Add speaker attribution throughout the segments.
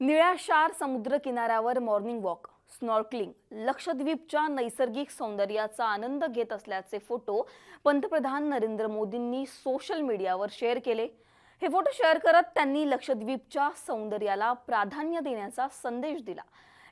Speaker 1: निळ्याशार समुद्र किनाऱ्यावर morning walk snorkelling लक्षद्वीपच्या नैसर्गिक सौंदर्याचा आनंद घेत असल्याचे फोटो पंतप्रधान नरेंद्र मोदींनी सोशल मीडियावर शेअर केले. हे फोटो शेअर करत त्यांनी लक्षद्वीपच्या सौंदर्याला प्राधान्य देण्याचा संदेश दिला.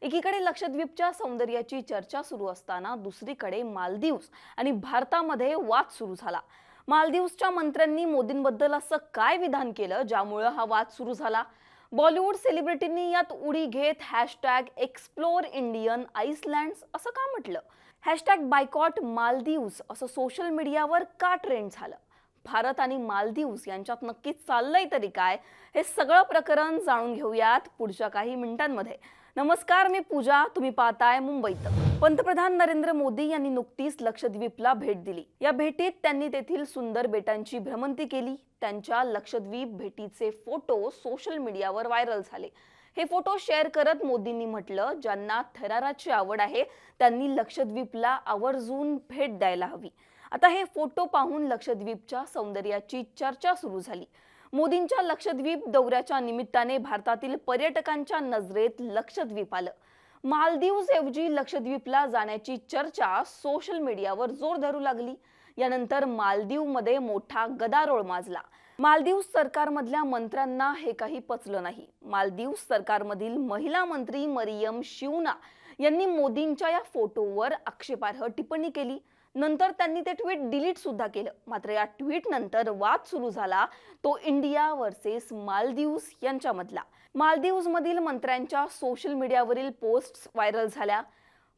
Speaker 1: एकीकडे लक्षद्वीपच्या सौंदर्याची चर्चा सुरू असताना दुसरीकडे मालदीव्स आणि भारतामध्ये वाद सुरू झाला. मालदीव्सच्या मंत्र्यांनी मोदींबद्दल असं काय विधान केलं ज्यामुळं हा वाद सुरू झाला? बॉलिवूड सेलिब्रिटींनी यात उडी घेत हॅशटॅग एक्सप्लोर इंडियन आईसलँड्स असं का म्हटलं? हॅशटॅग बायकॉट मालदीव्स असं सोशल मीडियावर का ट्रेंड झालं? भारत आणि मालदीव्स यांच्यात नक्कीच चाललंय तरी काय? हे सगळं प्रकरण जाणून घेऊयात पुढच्या काही मिनिटांमध्ये. नमस्कार मी पूजा. तुम्ही पाहताय मुंबईत. पंतप्रधान नरेंद्र मोदी यांनी नुकतीच लक्षद्वीपला भेट दिली. या भेटीत त्यांनी तेथील सुंदर बेटांची भ्रमंती केली. त्यांच्या लक्षद्वीप भेटीचे फोटो सोशल मीडियावर व्हायरल झाले. हे फोटो शेअर करत मोदींनी म्हटलं ज्यांना थराराची आवड आहे त्यांनी लक्षद्वीपला आवर्जून भेट द्यायला हवी. आता हे फोटो पाहून लक्षद्वीपच्या सौंदर्याची चर्चा सुरू झाली. मोदींच्या लक्षद्वीप दौऱ्याच्या निमित्ताने भारतातील पर्यटकांच्या नजरेत लक्षद्वीप आलं. मालदीव्स ऐवजी लक्षद्वीपला जाण्याची चर्चा सोशल मीडियावर जोर धरू लागली. यानंतर मालदीवमध्ये मोठा गदारोळ माजला. मालदीव सरकारमधल्या मंत्र्यांना हे काही पचलं नाही. मालदीव सरकारमधील महिला मंत्री मरियम शिवना यांनी मोदींच्या या फोटोवर आक्षेपार्ह टिप्पणी केली. नंतर त्यांनी ते ट्विट डिलीट सुद्धा केलं. मात्र या ट्विट नंतर वाद सुरू झाला. तो इंडिया वर्सेस मालदीव्स यांच्यामधला. मालदीव्स मधील मंत्र्यांच्या सोशल मीडियावरील पोस्ट व्हायरल झाल्या.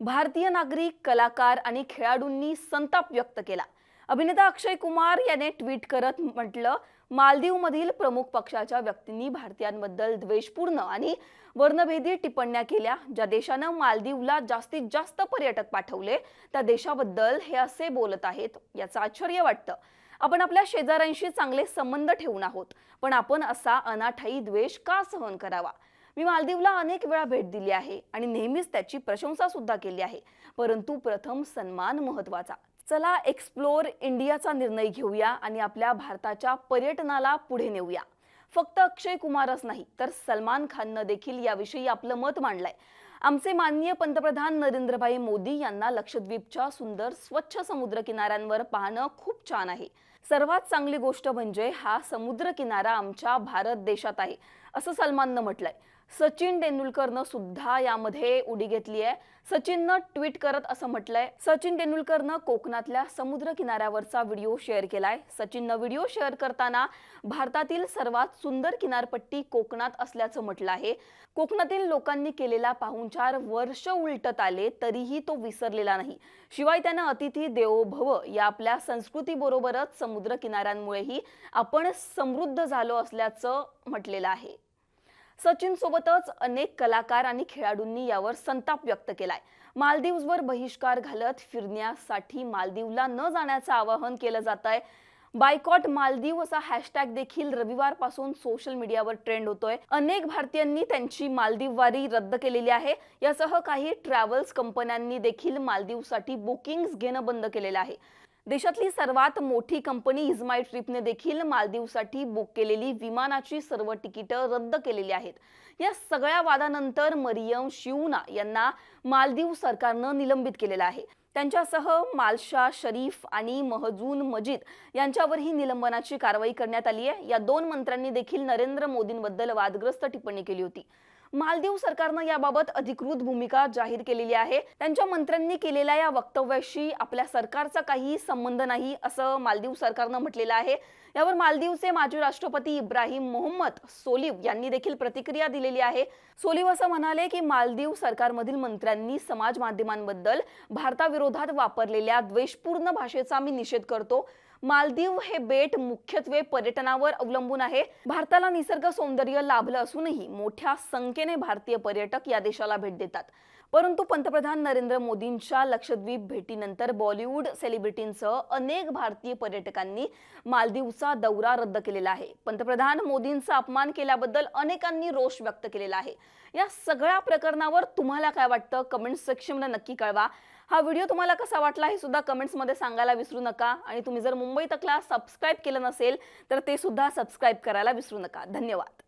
Speaker 1: भारतीय नागरिक कलाकार आणि खेळाडूंनी संताप व्यक्त केला. अभिनेता अक्षय कुमार याने ट्विट करत म्हटलं मालदीवमधील प्रमुख पक्षाच्या व्यक्तींनी भारतीयांबद्दल द्वेषपूर्ण आणि वर्णभेदी टिप्पण्या केल्या. ज्या देशानं मालदीवला जास्तीत जास्त पर्यटक पाठवले त्या देशाबद्दल हे असे बोलत आहेत. याचं आश्चर्य वाटतं. आपण आपल्या शेजाऱ्यांशी चांगले संबंध ठेवून आहोत पण आपण असा अनाठाई द्वेष का सहन करावा? मी मालदीवला अनेक वेळा भेट दिली आहे आणि नेहमीच त्याची प्रशंसा सुद्धा केली आहे. परंतु प्रथम सन्मान महत्त्वाचा चला एक्सप्लोर इंडियाचा निर्णय घेऊया आणि आपल्या भारताच्या पर्यटनाला पुढे नेऊया. फक्त अक्षय कुमारच नाही तर सलमान खाननं देखील याविषयी आपलं मत मांडलंय. आमचे माननीय पंतप्रधान नरेंद्रभाई मोदी यांना लक्षद्वीपच्या सुंदर स्वच्छ समुद्र किनाऱ्यांवर पाहणं खूप छान आहे. सर्वात चांगली गोष्ट म्हणजे हा समुद्र किनारा आमच्या भारत देशात आहे असं सलमाननं म्हटलंय. सचिन तेंडुलकरनं सुद्धा यामध्ये उडी घेतली आहे. सचिननं ट्विट करत असं म्हटलंय. सचिन तेंडुलकरनं कोकणातल्या समुद्र किनाऱ्यावरचा व्हिडिओ शेअर केलाय. सचिननं व्हिडिओ शेअर करताना भारतातील सर्वात सुंदर किनारपट्टी कोकणात असल्याचं म्हटलं आहे. कोकणातील लोकांनी केलेला पाहुणचार वर्ष उलटत आले तरीही तो विसरलेला नाही. शिवाय त्यानं अतिथी देवो भव या आपल्या संस्कृतीबरोबरच समुद्र किनाऱ्यांमुळेही आपण समृद्ध झालो असल्याचं म्हटलेलं आहे. सचिन सोबतच अनेक कलाकार आणि खेळाडूंनी यावर संताप व्यक्त केलाय. मालदीव्सवर बहिष्कार घालत फिरण्यासाठी मालदीवला न जाण्याचं आवाहन केलं जात आहे बायकॉट मालदीव असा हॅशटॅग देखील रविवारपासून सोशल मीडियावर ट्रेंड होतोय. अनेक भारतीयांनी त्यांची मालदीव वारी रद्द केलेली आहे. यासह काही ट्रॅव्हल्स कंपन्यांनी देखील मालदीवसाठी बुकिंग्स घेणं बंद केलेलं आहे. देशातली सर्वात मोठी कंपनी इजमाई ट्रिपने देखील मालदीवसाठी बुक केलेली विमानाची सर्व तिकीटं रद्द केलेली आहेत. या सगळ्या वादानंतर मरियम शिवना यांना मालदीव सरकारनं निलंबित केलेलं आहे. त्यांच्यासह मालशा शरीफ आणि महजून मजीद यांच्यावरही निलंबनाची कारवाई करण्यात आली आहे. या दोन मंत्र्यांनी देखील नरेंद्र मोदींबद्दल वादग्रस्त टिप्पणी केली होती. मालदीव सरकारनं याबाबत अधिकृत भूमिका जाहीर केलेली आहे. त्यांच्या मंत्र्यांनी केलेल्या या वक्तव्याशी आपल्या सरकारचा काही संबंध नाही असं मालदीव सरकारनं म्हटलेलं आहे. यावर मालदीवचे माजी राष्ट्रपती इब्राहिम मोहम्मद सोलिव यांनी देखील प्रतिक्रिया दिलेली आहे. सोलिव असं म्हणाले की मालदीव सरकारमधील मंत्र्यांनी समाज माध्यमांबद्दल भारताविरोधात वापरलेल्या द्वेषपूर्ण भाषेचा मी निषेध करतो. मालदीव हे बेट मुख्यत्वे पर्यटनावर अवलंबून आहे. भारताला निसर्ग सौंदर्य लाभलं असूनही मोठ्या संख्येने भारतीय पर्यटक या देशाला भेट देतात. परंतु पंतप्रधान नरेंद्र मोदींच्या लक्षद्वीप भेटीनंतर बॉलिवूड सेलिब्रिटींसह अनेक भारतीय पर्यटकांनी मालदीवचा दौरा रद्द केलेला आहे. पंतप्रधान मोदींचा अपमान केल्याबद्दल अनेकांनी रोष व्यक्त केलेला आहे. या सगळ्या प्रकरणावर तुम्हाला काय वाटतं? कमेंट सेक्शनला नक्की कळवा. हा व्हिडिओ तुम्हाला कसा वाटला हे सुद्धा कमेंट्समध्ये सांगायला विसरू नका. आणि तुम्ही जर मुंबई तकला सबस्क्राईब केलं नसेल तर ते सुद्धा सबस्क्राईब करायला विसरू नका. धन्यवाद.